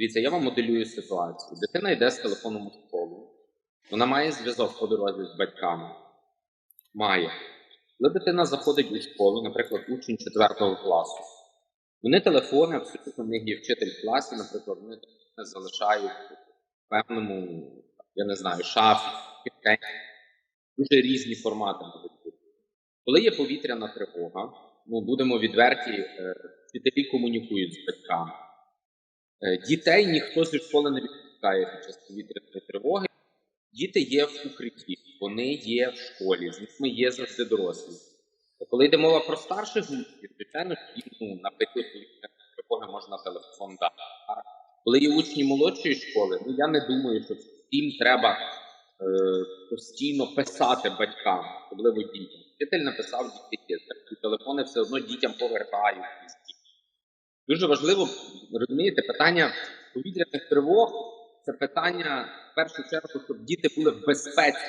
Дивіться, я вам моделюю ситуацію. Дитина йде з телефоном у школу. Вона має зв'язок по дорозі з батьками. Має. Коли дитина заходить у школу, наприклад, учень 4 класу, вони телефони, абсолютно в них є вчитель в класі, наприклад, вони залишають в певному, я не знаю, шафі, дуже різні формати бути. Коли є повітряна тривога, ну будемо відверті, е, вчителі комунікують з батьками. Е, Дітей ніхто зі школи не відпускає під час повітряної тривоги. Діти є в укритті, вони є в школі, з ними є завжди дорослі. Коли йде мова про старших учнів, звичайно, ну, на період повітряної тривоги можна телефон дати. А коли є учні молодшої школи, ну я не думаю, що їм треба е, постійно писати батькам, особливо дітям. Вчитель написав дітей, телефони все одно дітям повертають. Дуже важливо розумієте, питання повітряних тривог це питання в першу чергу, щоб діти були в безпеці.